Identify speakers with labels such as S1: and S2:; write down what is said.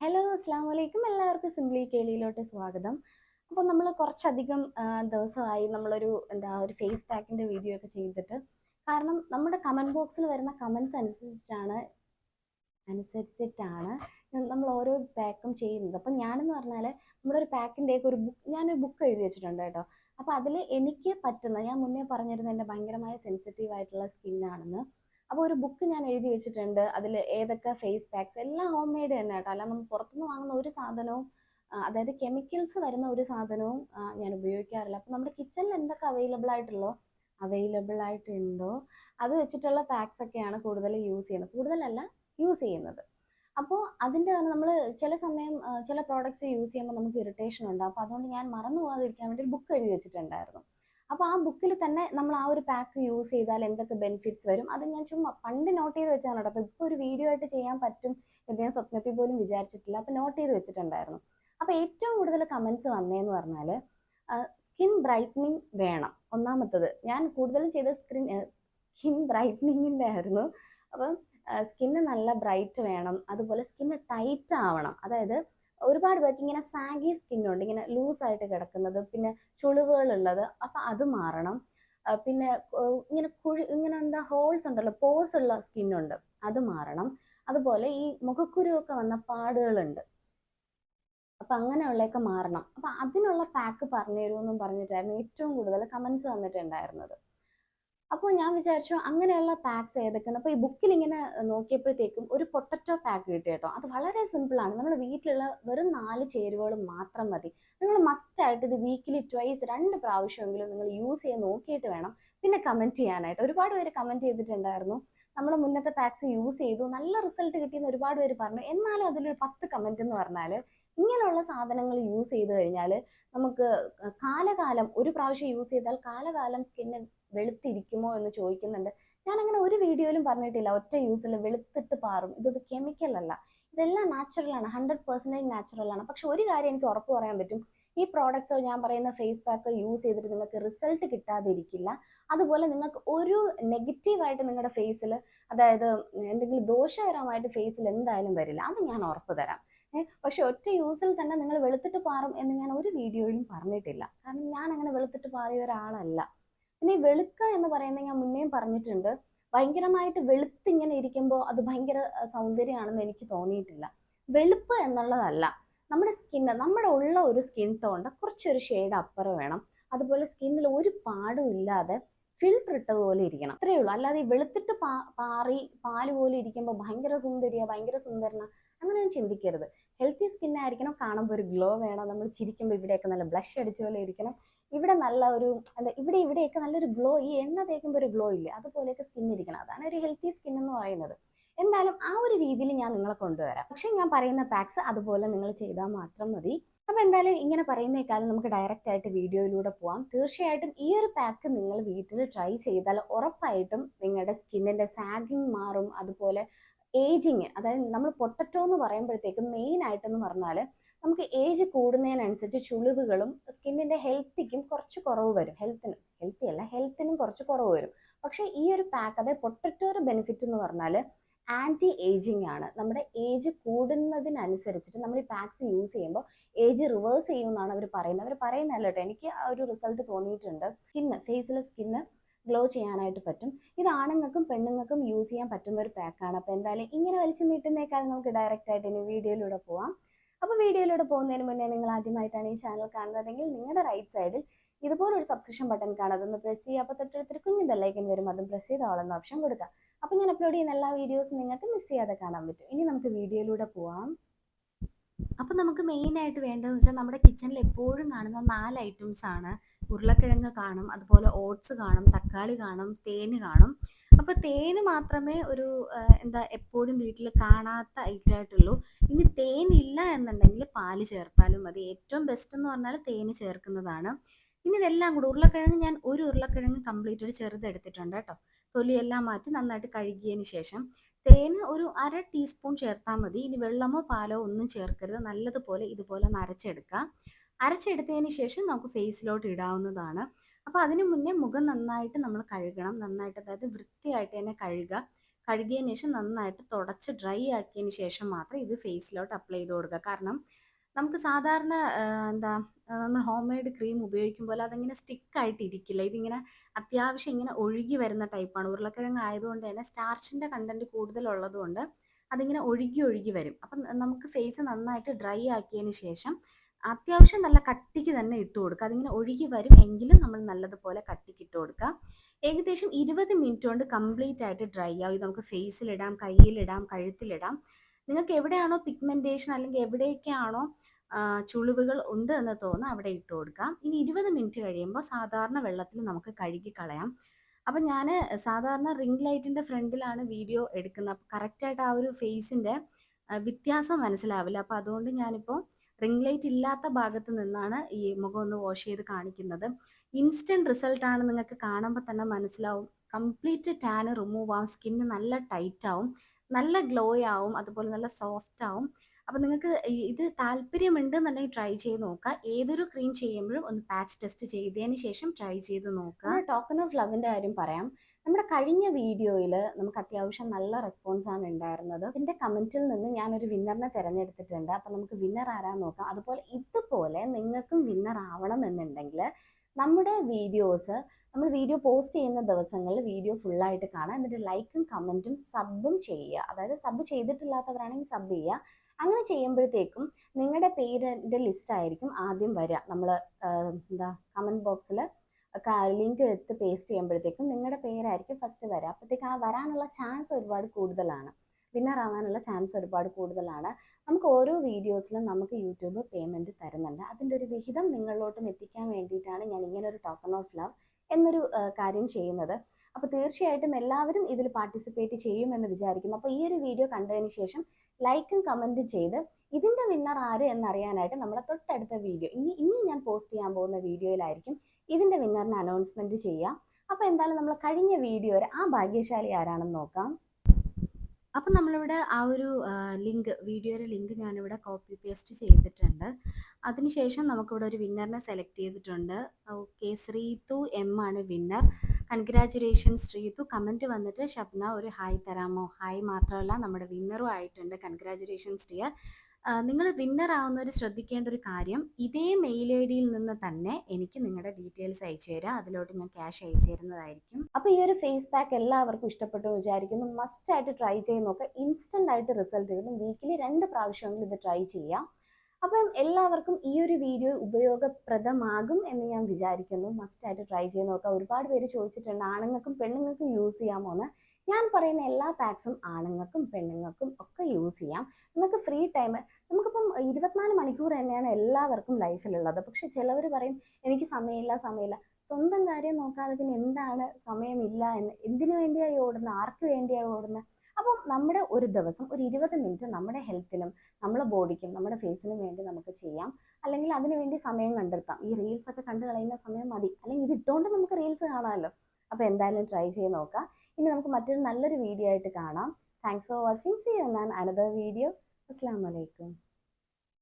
S1: Hello അസ്സാം വലൈക്കും എല്ലാവർക്കും സിംപ്ലി കേലിയിലോട്ട് സ്വാഗതം. അപ്പോൾ നമ്മൾ കുറച്ചധികം ദിവസമായി നമ്മളൊരു എന്താ ഒരു ഫേസ് പാക്കിന്റെ വീഡിയോ ഒക്കെ ചെയ്തിട്ട് കാരണം നമ്മുടെ കമന്റ് ബോക്സിൽ വരുന്ന കമൻസ് അനുസരിച്ചിട്ടാണ് അനുസരിച്ചിട്ടാണ് നമ്മൾ ഓരോ പാക്കും ചെയ്യുന്നത്. അപ്പം ഞാനെന്ന് പറഞ്ഞാൽ നമ്മുടെ ഒരു പാക്കിന്റെ ഒരു ബുക്ക് ഞാനൊരു ബുക്ക് എഴുതി വെച്ചിട്ടുണ്ട് കേട്ടോ. അപ്പോൾ അതിൽ എനിക്ക് പറ്റുന്ന ഞാൻ മുന്നേ പറഞ്ഞിരുന്ന എന്റെ ഭയങ്കരമായ സെൻസിറ്റീവ് ആയിട്ടുള്ള സ്കിന്നാണെന്ന്. അപ്പോൾ ഒരു ബുക്ക് ഞാൻ എഴുതി വെച്ചിട്ടുണ്ട്. അതിൽ ഏതൊക്കെ ഫേസ് പാക്സ് എല്ലാം ഹോം മെയ്ഡ് തന്നെ കേട്ടോ. അല്ല നമ്മൾ പുറത്തുനിന്ന് വാങ്ങുന്ന ഒരു സാധനവും അതായത് കെമിക്കൽസ് വരുന്ന ഒരു സാധനവും ഞാൻ ഉപയോഗിക്കാറില്ല. അപ്പോൾ നമ്മുടെ കിച്ചണിൽ എന്തൊക്കെ അവൈലബിൾ ആയിട്ടുള്ളോ? അവൈലബിൾ ആയിട്ടുണ്ടോ? അത് വെച്ചിട്ടുള്ള പാക്സ് ഒക്കെയാണ് കൂടുതൽ യൂസ് ചെയ്യുന്നത്. കൂടുതലല്ല യൂസ് ചെയ്യുന്നത്. അപ്പോൾ അതിന്റെ തന്നെ നമ്മൾ ചില സമയം ചില പ്രോഡക്റ്റ്സ് യൂസ് ചെയ്യുമ്പോൾ നമുക്ക് ഇറിറ്റേഷൻ ഉണ്ടാകും അപ്പോൾ അതുകൊണ്ട് ഞാൻ മറന്നു പോകാതിരിക്കാൻ വേണ്ടി ഒരു ബുക്ക് എഴുതി വെച്ചിട്ടുണ്ടായിരുന്നു. അപ്പോൾ ആ ബുക്കിൽ തന്നെ നമ്മൾ ആ ഒരു പാക്ക് യൂസ് ചെയ്താൽ എന്തൊക്കെ ബെനിഫിറ്റ്സ് വരും? അത് ഞാൻ ചുമ്മാ പണ്ട് നോട്ട് ചെയ്ത് വെച്ചാണ് കേട്ടോ. അപ്പോൾ ഇപ്പോൾ ഒരു വീഡിയോ ആയിട്ട് ചെയ്യാൻ പറ്റും എന്ന് ഞാൻ സ്വപ്നത്തിൽ പോലും വിചാരിച്ചിട്ടില്ല. അപ്പോൾ നോട്ട് ചെയ്ത് വെച്ചിട്ടുണ്ടായിരുന്നു. അപ്പോൾ ഏറ്റവും കൂടുതൽ കമന്റ്സ് വന്നതെന്ന് പറഞ്ഞാൽ സ്കിൻ ബ്രൈറ്റനിങ് വേണം. ഒന്നാമത്തത് ഞാൻ കൂടുതലും ചെയ്ത സ്ക്രീൻ സ്കിൻ ബ്രൈറ്റനിങ്ങിന്റെ ആയിരുന്നു. അപ്പം സ്കിന്ന് നല്ല ബ്രൈറ്റ് വേണം. അതുപോലെ സ്കിന്ന് ടൈറ്റ് ആവണം. അതായത് ഒരുപാട് പേർക്ക് ഇങ്ങനെ സാഗി സ്കിന്നുണ്ട് ഇങ്ങനെ ലൂസായിട്ട് കിടക്കുന്നത് പിന്നെ ചുളിവുകളുള്ളത് അപ്പം അത് മാറണം. പിന്നെ ഇങ്ങനെ കുഴി ഇങ്ങനെ എന്താ ഹോൾസ് ഉണ്ടല്ലോ പോസ് ഉള്ള സ്കിന്നുണ്ട് അത് മാറണം. അതുപോലെ ഈ മുഖക്കുരുവൊക്കെ വന്ന പാടുകളുണ്ട്. അപ്പം അങ്ങനെയുള്ളതൊക്കെ മാറണം. അപ്പം അതിനുള്ള പാക്ക് പറഞ്ഞു തരുമെന്നും പറഞ്ഞിട്ടായിരുന്നു ഏറ്റവും കൂടുതൽ കമൻസ് വന്നിട്ടുണ്ടായിരുന്നത്. അപ്പോൾ ഞാൻ വിചാരിച്ചു അങ്ങനെയുള്ള പാക്സ് ഏതൊക്കെയാണ്? അപ്പോൾ ഈ ബുക്കിൽ ഇങ്ങനെ നോക്കിയപ്പോഴത്തേക്കും ഒരു പൊട്ടറ്റോ പാക്ക് കിട്ടി കേട്ടോ. അത് വളരെ സിമ്പിളാണ് നമ്മൾ വീട്ടിലുള്ള വെറും നാല് ചേരുവകൾ മാത്രം മതി. നിങ്ങൾ മസ്റ്റായിട്ട് ഇത് വീക്കിലി ട്വൈസ് രണ്ട് പ്രാവശ്യമെങ്കിലും നിങ്ങൾ യൂസ് ചെയ്ത് നോക്കിയിട്ട് വേണം. പിന്നെ കമന്റ് ചെയ്യാനായിട്ട്. ഒരുപാട് പേര് കമന്റ് ചെയ്തിട്ടുണ്ടായിരുന്നു. നമ്മൾ മുന്നത്തെ പാക്സ് യൂസ് ചെയ്തു. നല്ല റിസൾട്ട് കിട്ടിയെന്ന് ഒരുപാട് പേര് പറഞ്ഞു. എന്നാലും അതിലൊരു പത്ത് കമന്റ് എന്ന് പറഞ്ഞാൽ ഇങ്ങനെയുള്ള സാധനങ്ങൾ യൂസ് ചെയ്ത് കഴിഞ്ഞാൽ നമുക്ക് കാലകാലം ഒരു പ്രാവശ്യം യൂസ് ചെയ്താൽ കാലകാലം സ്കിന്ന് വെളുത്തിരിക്കുമോ എന്ന് ചോദിക്കുന്നുണ്ട്. ഞാൻ അങ്ങനെ ഒരു വീഡിയോയിലും പറഞ്ഞിട്ടില്ല. ഒറ്റ യൂസിൽ വെളുത്തിട്ട് പാറും. ഇതൊരു കെമിക്കൽ അല്ല. ഇതെല്ലാം നാച്ചുറൽ ആണ്. ഹൺഡ്രഡ് പെർസെന്റേജ് നാച്ചുറൽ ആണ്. പക്ഷെ ഒരു കാര്യം എനിക്ക് ഉറപ്പ് പറയാൻ പറ്റും. ഈ പ്രോഡക്ട്സ് ഞാൻ പറയുന്ന ഫേസ് പാക്ക് യൂസ് ചെയ്തിട്ട് നിങ്ങൾക്ക് റിസൾട്ട് കിട്ടാതിരിക്കില്ല. അതുപോലെ നിങ്ങൾക്ക് ഒരു നെഗറ്റീവായിട്ട് നിങ്ങളുടെ ഫേസിൽ അതായത് എന്തെങ്കിലും ദോഷകരമായിട്ട് ഫേസിൽ എന്തായാലും വരില്ല. അത് ഞാൻ ഉറപ്പ് തരാം. പക്ഷെ ഒറ്റ യൂസിൽ തന്നെ നിങ്ങൾ വെളുത്തിട്ട് പാറും എന്ന് ഞാൻ ഒരു വീഡിയോയിലും പറഞ്ഞിട്ടില്ല. കാരണം ഞാൻ അങ്ങനെ വെളുത്തിട്ട് പാറിയ ഒരാളല്ല. പിന്നെ വെളുക്ക എന്ന് പറയുന്നത് ഞാൻ മുന്നേയും പറഞ്ഞിട്ടുണ്ട്. ഭയങ്കരമായിട്ട് വെളുത്തിങ്ങനെ ഇരിക്കുമ്പോൾ അത് ഭയങ്കര സൗന്ദര്യമാണെന്ന് എനിക്ക് തോന്നിയിട്ടില്ല. വെളുപ്പ് എന്നുള്ളതല്ല. നമ്മുടെ സ്കിന്ന് നമ്മുടെ ഉള്ള ഒരു സ്കിൻ ടോണിന്റെ കുറച്ചൊരു ഷെയ്ഡ് അപ്പുറം വേണം. അതുപോലെ സ്കിന്നിൽ ഒരു പാടും ഇല്ലാതെ ഫിൽട്ടർ പോലെ ഇരിക്കണം. അത്രയേ ഉള്ളൂ. അല്ലാതെ വെളുത്തിട്ട് പാ പാറി പാൽ പോലെ ഇരിക്കുമ്പോൾ ഭയങ്കര സുന്ദരിയ ഭയങ്കര സുന്ദരന അങ്ങനെയൊന്നും ചിന്തിക്കരുത്. ഹെൽത്തി സ്കിൻ ആയിരിക്കണം. കാണുമ്പോൾ ഒരു ഗ്ലോ വേണം. നമ്മൾ ചിരിക്കുമ്പോൾ ഇവിടെയൊക്കെ നല്ല ബ്ലഷ് അടിച്ച പോലെ ഇരിക്കണം. ഇവിടെ നല്ല ഒരു എന്താ ഇവിടെ ഇവിടെയൊക്കെ നല്ലൊരു ഗ്ലോ ഈ എണ്ണ തേക്കുമ്പോൾ ഒരു ഗ്ലോ ഇല്ലേ? അതുപോലെയൊക്കെ സ്കിൻ ഇരിക്കണം. അതാണ് ഒരു ഹെൽത്തി സ്കിൻ എന്ന് പറയുന്നത്. എന്തായാലും ആ ഒരു രീതിയിൽ ഞാൻ നിങ്ങളെ കൊണ്ടുവരാം. പക്ഷെ ഞാൻ പറയുന്ന പാക്സ് അതുപോലെ നിങ്ങൾ ചെയ്താൽ മാത്രം മതി. അപ്പോൾ എന്തായാലും ഇങ്ങനെ പറയുന്നേക്കാളും നമുക്ക് ഡയറക്റ്റ് ആയിട്ട് വീഡിയോയിലൂടെ പോവാം. തീർച്ചയായിട്ടും ഈ ഒരു പാക്ക് നിങ്ങൾ വീട്ടിൽ ട്രൈ ചെയ്താൽ ഉറപ്പായിട്ടും നിങ്ങളുടെ സ്കിന്നിന്റെ സാഗിങ് മാറും. അതുപോലെ ഏജിങ് അതായത് നമ്മൾ പൊട്ടറ്റോ എന്ന് പറയുമ്പോഴത്തേക്കും മെയിൻ ആയിട്ടെന്ന് പറഞ്ഞാൽ നമുക്ക് ഏജ് കൂടുന്നതിനനുസരിച്ച് ചുളിവുകളും സ്കിന്നിന്റെ ഹെൽത്തിക്കും കുറച്ച് കുറവ് വരും. ഹെൽത്തിന് ഹെൽത്തി അല്ല ഹെൽത്തിനും കുറച്ച് കുറവ് വരും. പക്ഷേ ഈ ഒരു പാക്ക് അതായത് പൊട്ടറ്റോയുടെ ബെനിഫിറ്റ് എന്ന് പറഞ്ഞാൽ ആന്റി ഏജിങ് ആണ്. നമ്മുടെ ഏജ് കൂടുന്നതിനനുസരിച്ചിട്ട് നമ്മൾ ഈ പാക്സ് യൂസ് ചെയ്യുമ്പോൾ ഏജ് റിവേഴ്സ് ചെയ്യുമെന്നാണ് അവർ പറയുന്നത്. അവർ പറയുന്നതല്ല കേട്ടോ എനിക്ക് ആ ഒരു റിസൾട്ട് തോന്നിയിട്ടുണ്ട്. സ്കിന്ന് ഫേസിലെ സ്കിന്ന് ഗ്ലോ ചെയ്യാനായിട്ട് പറ്റും. ഇത് ആണുങ്ങൾക്കും പെണ്ണുങ്ങൾക്കും യൂസ് ചെയ്യാൻ പറ്റുന്ന ഒരു പാക്കാണ് അപ്പോൾ എന്തായാലും ഇങ്ങനെ വലിച്ചു നീട്ടുന്നേക്കാൾ നമുക്ക് ഡയറക്റ്റ് ആയിട്ട് ഇനി വീഡിയോയിലൂടെ പോവാം. അപ്പോൾ വീഡിയോയിലൂടെ പോകുന്നതിന് മുന്നേ നിങ്ങൾ ആദ്യമായിട്ടാണ് ഈ ചാനൽ കാണുന്നതെങ്കിൽ നിങ്ങളുടെ റൈറ്റ് സൈഡിൽ ഇതുപോലൊരു സബ്സ്ക്രിപ്ഷൻ ബട്ടൺ കാണാം അതൊന്ന് പ്രസ് ചെയ്യുക. അപ്പോൾ തൊട്ടടുത്തൊരു കുഞ്ഞു ബെല്ലൈക്കൻ വരും അതും പ്രസ് ചെയ്ത് ഓളെന്ന ഓപ്ഷൻ കൊടുക്കുക. അപ്പോൾ ഞാൻ അപ്ലോഡ് ചെയ്യുന്ന എല്ലാ വീഡിയോസും നിങ്ങൾക്ക് മിസ് ചെയ്യാതെ കാണാൻ പറ്റും. ഇനി നമുക്ക് വീഡിയോയിലൂടെ പോവാം. അപ്പോൾ നമുക്ക് മെയിനായിട്ട് വേണ്ടതെന്ന് വെച്ചാൽ നമ്മുടെ കിച്ചണിൽ എപ്പോഴും കാണുന്ന നാല് ഐറ്റംസ് ആണ്. ഉരുളക്കിഴങ്ങ് കാണും അതുപോലെ ഓട്സ് കാണും തക്കാളി കാണും തേന് കാണും. അപ്പോൾ തേൻ മാത്രമേ ഒരു എന്താ എപ്പോഴും വീട്ടിൽ കാണാത്ത ഐറ്റം ആയിട്ടുള്ളൂ. ഇനി തേൻ ഇല്ല എന്നുണ്ടെങ്കിൽ പാൽ ചേർത്താലും മതി. ഏറ്റവും ബെസ്റ്റ് എന്ന് പറഞ്ഞാൽ തേൻ ചേർക്കുന്നതാണ്. ഇനി ഇതെല്ലാം കൂടെ ഉരുളക്കിഴങ്ങ് ഞാൻ ഒരു ഉരുളക്കിഴങ്ങ് കംപ്ലീറ്റ് ഒരു ചെറുത് എടുത്തിട്ടുണ്ട് കേട്ടോ. തൊലിയെല്ലാം മാറ്റി നന്നായിട്ട് കഴുകിയതിന് ശേഷം തേൻ ഒരു അര ടീസ്പൂൺ ചേർത്താൽ മതി. ഇനി വെള്ളമോ പാലോ ഒന്നും ചേർക്കരുത്. നല്ലതുപോലെ ഇതുപോലെ ഒന്ന് അരച്ചെടുക്കുക. അരച്ചെടുത്തതിന് ശേഷം നമുക്ക് ഫേസിലോട്ട് ഇടാവുന്നതാണ്. അപ്പോൾ അതിനു മുന്നേ മുഖം നന്നായിട്ട് നമ്മൾ കഴുകണം. നന്നായിട്ട് അതായത് വൃത്തിയായിട്ട് തന്നെ കഴുകുക. കഴുകിയതിന് ശേഷം നന്നായിട്ട് തുടച്ച് ഡ്രൈ ആക്കിയതിന് ശേഷം മാത്രം ഇത് ഫേസിലോട്ട് അപ്ലൈ ചെയ്ത് കൊടുക്കുക. കാരണം നമുക്ക് സാധാരണ എന്താ നമ്മൾ ഹോം മെയ്ഡ് ക്രീം ഉപയോഗിക്കുമ്പോൾ അതിങ്ങനെ സ്റ്റിക്കായിട്ട് ഇരിക്കില്ല ഇതിങ്ങനെ അത്യാവശ്യം ഇങ്ങനെ ഒഴുകി വരുന്ന ടൈപ്പാണ് ഉരുളക്കിഴങ്ങ് ആയതുകൊണ്ട് തന്നെ സ്റ്റാർച്ചിന്റെ കണ്ടന്റ് കൂടുതലുള്ളതുകൊണ്ട് അതിങ്ങനെ ഒഴുകി ഒഴുകി വരും. അപ്പം നമുക്ക് ഫേസ് നന്നായിട്ട് ഡ്രൈ ആക്കിയതിന് ശേഷം അത്യാവശ്യം നല്ല കട്ടിക്ക് തന്നെ ഇട്ട് കൊടുക്കുക. അതിങ്ങനെ ഒഴുകി വരും എങ്കിലും നമ്മൾ നല്ലതുപോലെ കട്ടിക്ക് ഇട്ട് കൊടുക്കുക. ഏകദേശം ഇരുപത് മിനിറ്റ് കൊണ്ട് കംപ്ലീറ്റ് ആയിട്ട് ഡ്രൈ ആവും. നമുക്ക് ഫേസിലിടാം കയ്യിലിടാം കഴുത്തിലിടാം. നിങ്ങൾക്ക് എവിടെയാണോ പിഗ്മെന്റേഷൻ അല്ലെങ്കിൽ എവിടെയൊക്കെയാണോ ചുളിവുകൾ ഉണ്ട് എന്ന് തോന്നുന്നു അവിടെ ഇട്ട് കൊടുക്കാം. ഇനി ഇരുപത് മിനിറ്റ് കഴിയുമ്പോൾ സാധാരണ വെള്ളത്തിൽ നമുക്ക് കഴുകി കളയാം. അപ്പം ഞാൻ സാധാരണ റിംഗ് ലൈറ്റിന്റെ ഫ്രണ്ടിലാണ് വീഡിയോ എടുക്കുന്നത്. അപ്പം കറക്റ്റായിട്ട് ആ ഒരു ഫേസിന്റെ വ്യത്യാസം മനസ്സിലാവില്ല. അപ്പോൾ അതുകൊണ്ട് ഞാനിപ്പോൾ റിംഗ് ലൈറ്റ് ഇല്ലാത്ത ഭാഗത്ത് നിന്നാണ് ഈ മുഖം ഒന്ന് വാഷ് ചെയ്ത് കാണിക്കുന്നത്. ഇൻസ്റ്റന്റ് റിസൾട്ടാണ് നിങ്ങൾക്ക് കാണുമ്പോൾ തന്നെ മനസ്സിലാവും. കംപ്ലീറ്റ് ടാന് റിമൂവ് ആവും സ്കിന്ന് നല്ല ടൈറ്റ് ആവും. നല്ല ഗ്ലോ ആവും അതുപോലെ നല്ല സോഫ്റ്റ് ആവും. അപ്പോൾ നിങ്ങൾക്ക് ഇത് താല്പര്യമുണ്ട് എന്നുണ്ടെങ്കിൽ ട്രൈ ചെയ്ത് നോക്കുക. ഏതൊരു ക്രീം ചെയ്യുമ്പോഴും ഒന്ന് പാച്ച് ടെസ്റ്റ് ചെയ്തതിന് ശേഷം ട്രൈ ചെയ്ത് നോക്കുക. ടോക്കൺ ഓഫ് ലവിന്റെ കാര്യം പറയാം. നമ്മുടെ കഴിഞ്ഞ വീഡിയോയിൽ നമുക്ക് അത്യാവശ്യം നല്ല റെസ്പോൺസ് ആണ് ഉണ്ടായിരുന്നത്. അതിന്റെ കമന്റിൽ നിന്ന് ഞാനൊരു വിന്നറിനെ തിരഞ്ഞെടുത്തിട്ടുണ്ട്. അപ്പം നമുക്ക് വിന്നർ ആരാന്ന് നോക്കാം. അതുപോലെ ഇതുപോലെ നിങ്ങൾക്കും വിന്നർ ആവണം എന്നുണ്ടെങ്കിൽ നമ്മുടെ വീഡിയോസ് നമ്മൾ വീഡിയോ പോസ്റ്റ് ചെയ്യുന്ന ദിവസങ്ങളിൽ വീഡിയോ ഫുള്ളായിട്ട് കാണാം എന്നിട്ട് ലൈക്കും കമന്റും സബും ചെയ്യുക. അതായത് സബ് ചെയ്തിട്ടില്ലാത്തവരാണെങ്കിൽ സബ് ചെയ്യുക. അങ്ങനെ ചെയ്യുമ്പോഴത്തേക്കും നിങ്ങളുടെ പേരിന്റെ ലിസ്റ്റ് ആയിരിക്കും ആദ്യം വരിക. നമ്മൾ എന്താ കമന്റ് ബോക്സിൽ ലിങ്ക് എടുത്ത് പേസ്റ്റ് ചെയ്യുമ്പോഴത്തേക്കും നിങ്ങളുടെ പേരായിരിക്കും ഫസ്റ്റ് വരിക. അപ്പോഴത്തേക്ക് ആ വരാനുള്ള ചാൻസ് ഒരുപാട് കൂടുതലാണ്. വിന്നർ ആവാനുള്ള ചാൻസ് ഒരുപാട് കൂടുതലാണ്. നമുക്ക് ഓരോ വീഡിയോസിലും നമുക്ക് യൂട്യൂബ് പേയ്മെന്റ് തരുന്നുണ്ട്. അതിന്റെ ഒരു വിഹിതം നിങ്ങളിലോട്ടും എത്തിക്കാൻ വേണ്ടിയിട്ടാണ് ഞാൻ ഇങ്ങനെ ഒരു ടോക്കൺ ഓഫ് ലവ് എന്നൊരു കാര്യം ചെയ്യുന്നത്. അപ്പോൾ തീർച്ചയായിട്ടും എല്ലാവരും ഇതിൽ പാർട്ടിസിപ്പേറ്റ് ചെയ്യുമെന്ന് വിചാരിക്കുന്നു. അപ്പോൾ ഈ ഒരു വീഡിയോ കണ്ടതിന് ശേഷം ലൈക്കും കമന്റും ചെയ്ത് ഇതിന്റെ വിന്നർ ആര് എന്നറിയാനായിട്ട് നമ്മളെ തൊട്ടടുത്ത വീഡിയോ ഇനി ഇനി ഞാൻ പോസ്റ്റ് ചെയ്യാൻ പോകുന്ന വീഡിയോയിലായിരിക്കും ഇതിന്റെ വിന്നറിന് അനൗൺസ്മെന്റ് ചെയ്യാം. അപ്പോൾ എന്തായാലും നമ്മൾ കഴിഞ്ഞ വീഡിയോ വരെ ആ ഭാഗ്യശാലി ആരാണെന്ന് നോക്കാം. അപ്പം നമ്മളിവിടെ ആ ഒരു ലിങ്ക് വീഡിയോയുടെ ലിങ്ക് ഞാനിവിടെ കോപ്പി പേസ്റ്റ് ചെയ്തിട്ടുണ്ട്. അതിനുശേഷം നമുക്കിവിടെ ഒരു വിന്നറിനെ സെലക്ട് ചെയ്തിട്ടുണ്ട്. ഓക്കെ ശ്രീതു എം ആണ് വിന്നർ കൺഗ്രാചുലേഷൻ ശ്രീതു. കമന്റ് വന്നിട്ട് ഷബ്ന ഒരു ഹായ് തരാമോ? ഹായ് മാത്രമല്ല നമ്മുടെ വിന്നറും ആയിട്ടുണ്ട്. കൺഗ്രാചുലേഷൻസ് ഡിയർ നിങ്ങൾ വിന്നർ ആവുന്നവർ ശ്രദ്ധിക്കേണ്ട ഒരു കാര്യം ഇതേ മെയിൽ ഐ ഡിയിൽ നിന്ന് തന്നെ എനിക്ക് നിങ്ങളുടെ ഡീറ്റെയിൽസ് അയച്ചു തരാം. അതിലോട്ട് ഞാൻ ക്യാഷ് അയച്ചു തരുന്നതായിരിക്കും. അപ്പോൾ ഈ ഒരു ഫേസ് പാക്ക് എല്ലാവർക്കും ഇഷ്ടപ്പെട്ടു വിചാരിക്കുന്നു. മസ്റ്റ് ആയിട്ട് ട്രൈ ചെയ്ത് നോക്കുക ഇൻസ്റ്റന്റ് ആയിട്ട് റിസൾട്ട് കിട്ടും. വീക്കിലി രണ്ട് പ്രാവശ്യമെങ്കിലും ഇത് ട്രൈ ചെയ്യാം. അപ്പം എല്ലാവർക്കും ഈ ഒരു വീഡിയോ ഉപയോഗപ്രദമാകും എന്ന് ഞാൻ വിചാരിക്കുന്നു. മസ്റ്റ് ആയിട്ട് ട്രൈ ചെയ്ത് നോക്കാം. ഒരുപാട് പേര് ചോദിച്ചിട്ടുണ്ട് ആണുങ്ങൾക്കും പെണ്ണുങ്ങൾക്കും യൂസ് ചെയ്യാമോ എന്ന്. ഞാൻ പറയുന്ന എല്ലാ പാക്സും ആണുങ്ങൾക്കും പെണ്ണുങ്ങൾക്കും ഒക്കെ യൂസ് ചെയ്യാം. നിങ്ങൾക്ക് ഫ്രീ ടൈം നമുക്കിപ്പം ഇരുപത്തിനാല് മണിക്കൂർ തന്നെയാണ് എല്ലാവർക്കും ലൈഫിലുള്ളത് പക്ഷെ ചിലവർ പറയും എനിക്ക് സമയമില്ല സമയമില്ല. സ്വന്തം കാര്യം നോക്കാതെ പിന്നെ എന്താണ് സമയമില്ല എന്ന്? എന്തിനു വേണ്ടിയായി ഓടുന്നത് ആർക്ക് വേണ്ടിയായി ഓടുന്നത് അപ്പം നമ്മുടെ ഒരു ദിവസം ഒരു ഇരുപത് മിനിറ്റ് നമ്മുടെ ഹെൽത്തിനും നമ്മുടെ ബോഡിക്കും നമ്മുടെ ഫേസിനും വേണ്ടി നമുക്ക് ചെയ്യാം. അല്ലെങ്കിൽ അതിനു വേണ്ടി സമയം കണ്ടെത്താം. ഈ റീൽസ് ഒക്കെ കണ്ടു കളയുന്ന സമയം മതി. അല്ലെങ്കിൽ ഇത് ഇട്ടുകൊണ്ട് നമുക്ക് റീൽസ് കാണാമല്ലോ അപ്പോൾ എന്തായാലും ട്രൈ ചെയ്ത് നോക്കാം. ഇനി നമുക്ക് മറ്റൊരു നല്ലൊരു വീഡിയോ ആയിട്ട് കാണാം. Thanks for watching see you man another video അസ്സാം വലൈക്കും